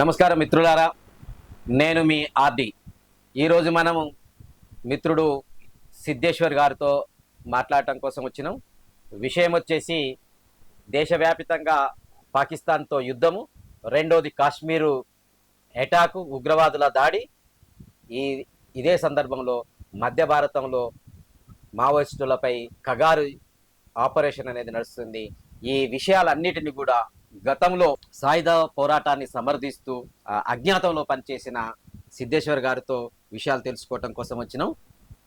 నమస్కారం మిత్రులారా నేను మీ ఆర్డి. ఈరోజు మనము మిత్రుడు సిద్ధేశ్వర్ గారితో మాట్లాడటం కోసం వచ్చినాం. విషయం వచ్చేసి దేశవ్యాపితంగా పాకిస్తాన్తో యుద్ధము రెండోది కాశ్మీరు ఎటాకు ఉగ్రవాదుల దాడి. ఈ ఇదే సందర్భంలో మధ్య భారతంలో మావోయిస్టులపై కగారు ఆపరేషన్ అనేది నడుస్తుంది. ఈ విషయాలన్నిటిని కూడా గతంలో సాయుధ పోరాటాన్ని సమర్థిస్తూ అజ్ఞాతంలో పనిచేసిన సిద్ధేశ్వర్ గారితో విషయాలు తెలుసుకోవటం కోసం వచ్చినాం.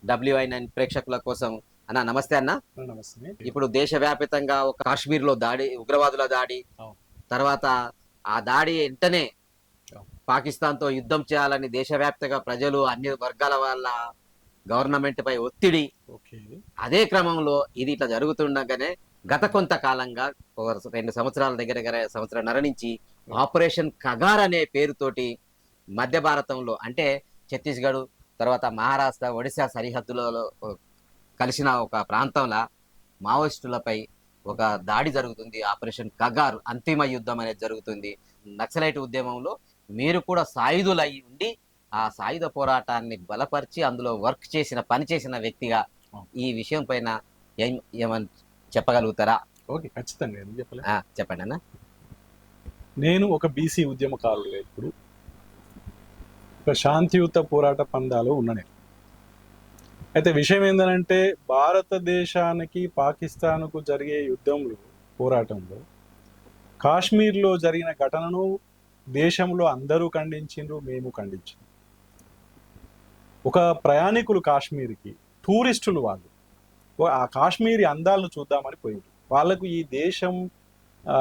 డబ్ల్యూఐ నైన్ ప్రేక్షకుల కోసం. అన్న నమస్తే అన్న. నమస్తే. ఇప్పుడు దేశవ్యాప్తంగా ఒక కాశ్మీర్లో దాడి ఉగ్రవాదుల దాడి. తర్వాత ఆ దాడి వెంటనే. పాకిస్తాన్తో యుద్ధం చేయాలని దేశవ్యాప్తంగా ప్రజలు అన్ని వర్గాల వాళ్ళ గవర్నమెంట్ పై ఒత్తిడి. అదే క్రమంలో ఇది ఇట్లా జరుగుతుండగానే గత కొంతకాలంగా రెండు సంవత్సరాల దగ్గర దగ్గర సంవత్సరాల నుంచి ఆపరేషన్ కగార్ అనే పేరుతోటి మధ్య భారతంలో అంటే ఛత్తీస్గఢ్ తర్వాత మహారాష్ట్ర ఒడిశా సరిహద్దులలో కలిసిన ఒక ప్రాంతంలో మావోయిస్టులపై ఒక దాడి జరుగుతుంది. ఆపరేషన్ కగార్ అంతిమ యుద్ధం అనేది జరుగుతుంది. నక్సలైట్ ఉద్యమంలో మీరు కూడా సాయుధులై ఉండి ఆ సాయుధ పోరాటాన్ని బలపరిచి అందులో వర్క్ చేసిన పని చేసిన వ్యక్తిగా ఈ విషయం పైన ఏమని చెప్పగలుగుతారా? ఓకే ఖచ్చితంగా ఎందుకు చెప్పలే? ఆ, చెప్పండి అన్న. నేను ఒక బీసీ ఉద్యమకారుడుగా ఇప్పుడు. ఒక శాంతియుత పోరాట పందాలో ఉన్ననే అయితే విషయం ఏంటంటే భారతదేశానికి పాకిస్తాన్కు జరిగే యుద్ధంలో పోరాటంలో కాశ్మీర్లో జరిగిన ఘటనను దేశంలో అందరూ ఖండించిండ్రు మేము ఖండించాం ఒక ప్రయాణికులు కాశ్మీర్కి టూరిస్టులు వాళ్ళు. ఆ కాశ్మీరీ అందాలను చూద్దామని పోయిండ్రు వాళ్ళకు ఈ దేశం ఆ,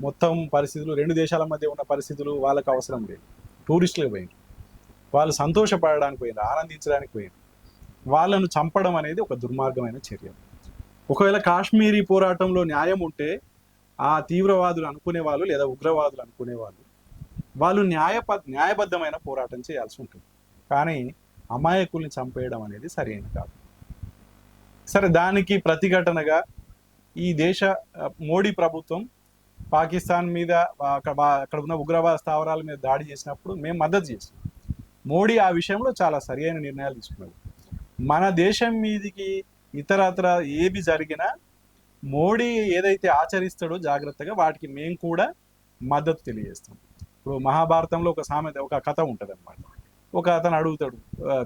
మొత్తం పరిస్థితులు రెండు దేశాల మధ్య ఉన్న పరిస్థితులు వాళ్ళకు అవసరం లేదు. టూరిస్టులకు పోయిండ్రు వాళ్ళు సంతోషపడడానికి పోయింది ఆనందించడానికి పోయింది వాళ్ళను చంపడం అనేది ఒక దుర్మార్గమైన చర్య. ఒకవేళ కాశ్మీరీ పోరాటంలో న్యాయం ఉంటే ఆ తీవ్రవాదులు అనుకునే వాళ్ళు లేదా ఉగ్రవాదులు అనుకునే వాళ్ళు వాళ్ళు న్యాయప న్యాయబద్ధమైన పోరాటం చేయాల్సి ఉంటుంది. కానీ అమాయకుల్ని చంపేయడం అనేది సరైనది కాదు. సరే దానికి ప్రతిఘటనగా ఈ దేశ మోడీ ప్రభుత్వం పాకిస్తాన్ మీద అక్కడ అక్కడ ఉన్న ఉగ్రవాద స్థావరాల మీద దాడి చేసినప్పుడు మేము మద్దతు చేసాం. మోడీ ఆ విషయంలో చాలా సరియైన నిర్ణయాలు తీసుకున్నాడు. మన దేశం మీదికి ఇతరత్ర ఏది జరిగినా మోడీ ఏదైతే ఆచరిస్తాడో జాగ్రత్తగా వాటికి మేము కూడా మద్దతు తెలియజేస్తాం. ఇప్పుడు మహాభారతంలో ఒక సామెత ఒక కథ ఉంటుంది అనమాట ఒక అతను అడుగుతాడు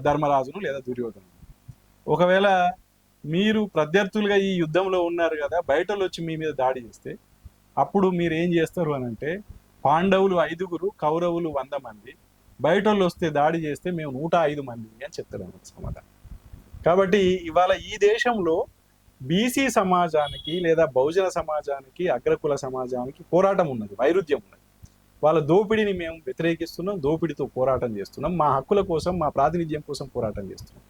ధర్మరాజును లేదా దుర్యోధను ఒకవేళ మీరు ప్రత్యర్థులుగా ఈ యుద్ధంలో ఉన్నారు కదా బయటలు వచ్చి మీ మీద దాడి చేస్తే అప్పుడు మీరు ఏం చేస్తారు అని అంటే పాండవులు ఐదుగురు కౌరవులు వంద మంది బయటోళ్ళు వస్తే దాడి చేస్తే మేము నూట ఐదు మంది అని చెప్తారు అన్నమాట సమాధానం కాబట్టి ఇవాళ ఈ దేశంలో బీసీ సమాజానికి లేదా బహుజన సమాజానికి అగ్రకుల సమాజానికి పోరాటం ఉన్నది వైరుధ్యం ఉన్నది. వాళ్ళ దోపిడీని మేము వ్యతిరేకిస్తున్నాం దోపిడీతో పోరాటం చేస్తున్నాం మా హక్కుల కోసం మా ప్రాతినిధ్యం కోసం పోరాటం చేస్తున్నాం.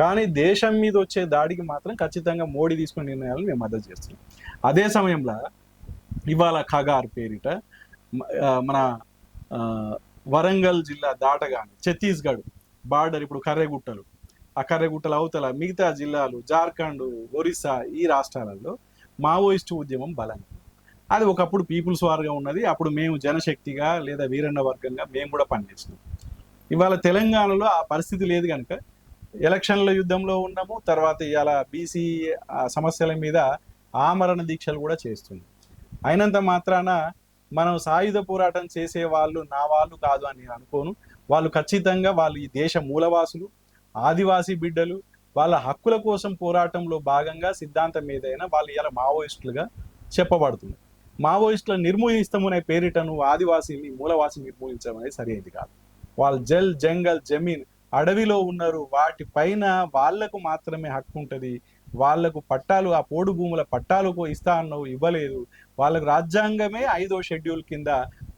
కానీ దేశం మీద వచ్చే దాడికి మాత్రం ఖచ్చితంగా మోడీ తీసుకునే నిర్ణయాలను మేము మద్దతు చేస్తున్నాం. అదే సమయంలో ఇవాళ ఖగార్ పేరిట మన వరంగల్ జిల్లా దాటగానే ఛత్తీస్గఢ్ బార్డర్ ఇప్పుడు కర్రెగుట్టలు. ఆ కర్రెగుట్టల అవతల మిగతా జిల్లాలు జార్ఖండ్ ఒరిస్సా ఈ రాష్ట్రాలలో మావోయిస్టు ఉద్యమం బలంగా అది ఒకప్పుడు పీపుల్స్ వార్గా ఉన్నది అప్పుడు మేము జనశక్తిగా లేదా వీరన్న వర్గంగా మేము కూడా పనిచేసినాం ఇవాళ తెలంగాణలో ఆ పరిస్థితి లేదు కనుక ఎలక్షన్ల యుద్ధంలో ఉన్నాము తర్వాత ఇవాళ బీసీ సమస్యల మీద ఆమరణ దీక్షలు కూడా చేస్తుంది. అయినంత మాత్రాన మనం సాయుధ పోరాటం చేసే వాళ్ళు నా వాళ్ళు కాదు అని నేను అనుకోను. వాళ్ళు ఖచ్చితంగా వాళ్ళు ఈ దేశ మూలవాసులు ఆదివాసీ బిడ్డలు వాళ్ళ హక్కుల కోసం పోరాటంలో భాగంగా సిద్ధాంతం ఏదైనా వాళ్ళు ఇలా మావోయిస్టులుగా చెప్పబడుతుంది. మావోయిస్టుల నిర్మూలిస్తామనే పేరిట నువ్వు ఆదివాసీని మూలవాసి నిర్మూలించడం అనేది సరైనది కాదు. వాళ్ళు జల్ జంగల్ జమీన్ అడవిలో ఉన్నారు. వాటి పైన వాళ్ళకు మాత్రమే హక్కు ఉంటుంది. వాళ్ళకు పట్టాలు ఆ పోడు భూముల పట్టాలు ఇస్తా అన్నావు ఇవ్వలేదు. వాళ్ళకు రాజ్యాంగమే ఐదో షెడ్యూల్ కింద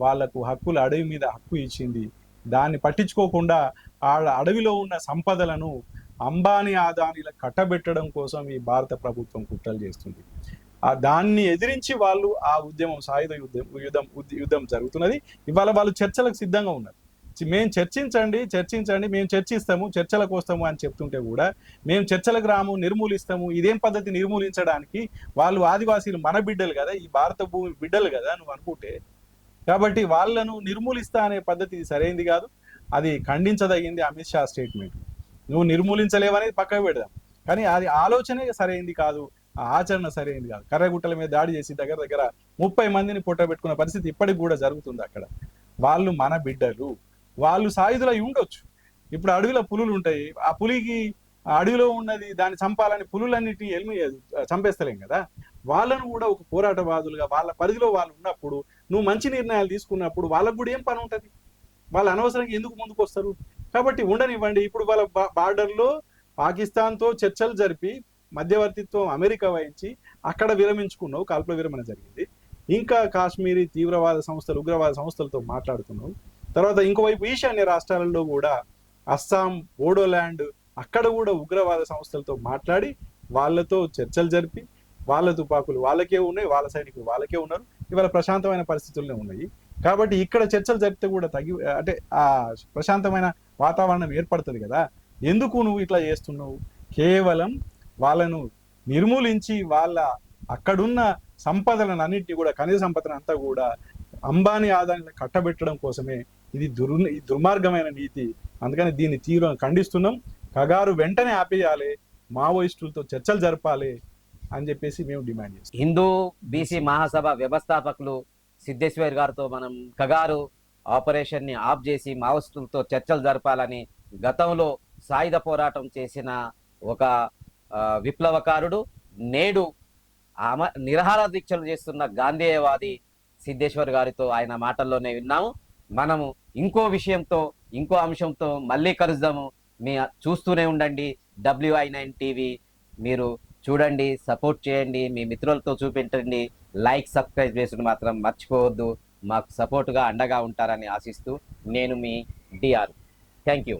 వాళ్ళకు హక్కులు అడవి మీద హక్కు ఇచ్చింది. దాన్ని పట్టించుకోకుండా ఆ అడవిలో ఉన్న సంపదలను అంబానీ ఆదానీలకు కట్టబెట్టడం కోసం ఈ భారత ప్రభుత్వం కుట్రలు చేస్తుంది. ఆ దాన్ని ఎదిరించి వాళ్ళు ఆ ఉద్యమం సాయుధ యుద్ధం యుద్ధం యుద్ధం జరుగుతున్నది. ఇవాళ వాళ్ళు చర్చలకు సిద్ధంగా ఉన్నారు. మేము చర్చించండి చర్చించండి మేము చర్చిస్తాము చర్చలకు వస్తాము అని చెప్తుంటే కూడా మేము చర్చలకు రాము నిర్మూలిస్తాము ఇదేం పద్ధతి నిర్మూలించడానికి వాళ్ళు ఆదివాసీలు మన బిడ్డలు కదా ఈ భారత భూమి బిడ్డలు కదా నువ్వు అనుకుంటే కాబట్టి వాళ్ళను నిర్మూలిస్తా అనే పద్ధతి సరైంది కాదు. అది ఖండించదగింది అమిత్ షా స్టేట్మెంట్. నువ్వు నిర్మూలించలేవనేది పక్కకు పెడదాం. కానీ అది ఆలోచనే సరైంది కాదు ఆ ఆచరణ సరైంది కాదు. కర్రగుట్టల మీద దాడి చేసి దగ్గర దగ్గర ముప్పై మందిని పుట్టబెట్టుకున్న పరిస్థితి ఇప్పటికి కూడా జరుగుతుంది అక్కడ. వాళ్ళు మన బిడ్డలు. వాళ్ళు సాయుధులు అయి ఉండొచ్చు. ఇప్పుడు అడవిలో పులులు ఉంటాయి. ఆ పులికి అడవిలో ఉన్నది దాన్ని చంపాలని పులులన్నిటిని ఎలిమి చంపేస్తలేం కదా. వాళ్ళను కూడా ఒక పోరాటవాదులుగా వాళ్ళ పరిధిలో వాళ్ళు ఉన్నప్పుడు నువ్వు మంచి నిర్ణయాలు తీసుకున్నప్పుడు వాళ్ళకు కూడా ఏం పని ఉంటుంది? వాళ్ళు అనవసరంగా ఎందుకు ముందుకు వస్తారు కాబట్టి ఉండనివ్వండి. ఇప్పుడు వాళ్ళ బార్డర్లో పాకిస్తాన్తో చర్చలు జరిపి మధ్యవర్తిత్వం అమెరికా వహించి అక్కడ విరమించుకున్నావు కాల్పుల విరమణ జరిగింది. ఇంకా కాశ్మీరీ తీవ్రవాద సంస్థలు ఉగ్రవాద సంస్థలతో మాట్లాడుతున్నావు. తర్వాత ఇంకోవైపు ఈశాన్య రాష్ట్రాలలో కూడా అస్సాం బోడోల్యాండ్ అక్కడ కూడా ఉగ్రవాద సంస్థలతో మాట్లాడి వాళ్ళతో చర్చలు జరిపి వాళ్ళ తుపాకులు వాళ్ళకే ఉన్నాయి వాళ్ళ సైనికులు వాళ్ళకే ఉన్నారు. ఇవాళ ప్రశాంతమైన పరిస్థితుల్లోనే ఉన్నాయి. కాబట్టి ఇక్కడ చర్చలు జరిపితే కూడా తగ్గి అంటే ఆ ప్రశాంతమైన వాతావరణం ఏర్పడుతుంది కదా. ఎందుకు నువ్వు ఇట్లా చేస్తున్నావు? కేవలం వాళ్ళను నిర్మూలించి వాళ్ళ అక్కడున్న సంపదలను అన్నింటినీ కూడా ఖనిజ సంపదను అంతా కూడా అంబానీ ఆదాయాన్ని కట్టబెట్టడం కోసమే ఇది దుర్ ఈ దుర్మార్గమైన నీతి. అందుకని దీన్ని తీవ్రంగా ఖండిస్తున్నాం. కగారు వెంటనే ఆపేయాలి. మావోయిస్టులతో చర్చలు జరపాలి అని చెప్పేసి మేము డిమాండ్ చేస్తాం హిందూ బీసీ మహాసభ వ్యవస్థాపకులు సిద్ధేశ్వర్ గారితో మనం కగారు ఆపరేషన్ని ఆఫ్ చేసి మావోయిస్టులతో చర్చలు జరపాలని గతంలో సాయుధ పోరాటం చేసిన ఒక విప్లవకారుడు నేడు అమ నిరహార దీక్షలు చేస్తున్న గాంధేయవాది సిద్ధేశ్వర్ గారితో ఆయన మాటల్లోనే విన్నాము. మనము ఇంకో విషయంతో ఇంకో అంశంతో మళ్ళీ కలుద్దాము. మీ చూస్తూనే ఉండండి. W I nine TV. మీరు చూడండి సపోర్ట్ చేయండి మీ మిత్రులతో చూపించండి. లైక్ సబ్స్క్రైబ్ చేసుకుని మాత్రం మర్చిపోవద్దు. మాకు సపోర్ట్గా అండగా ఉంటారని ఆశిస్తూ నేను మీ డిఆర్. Thank you.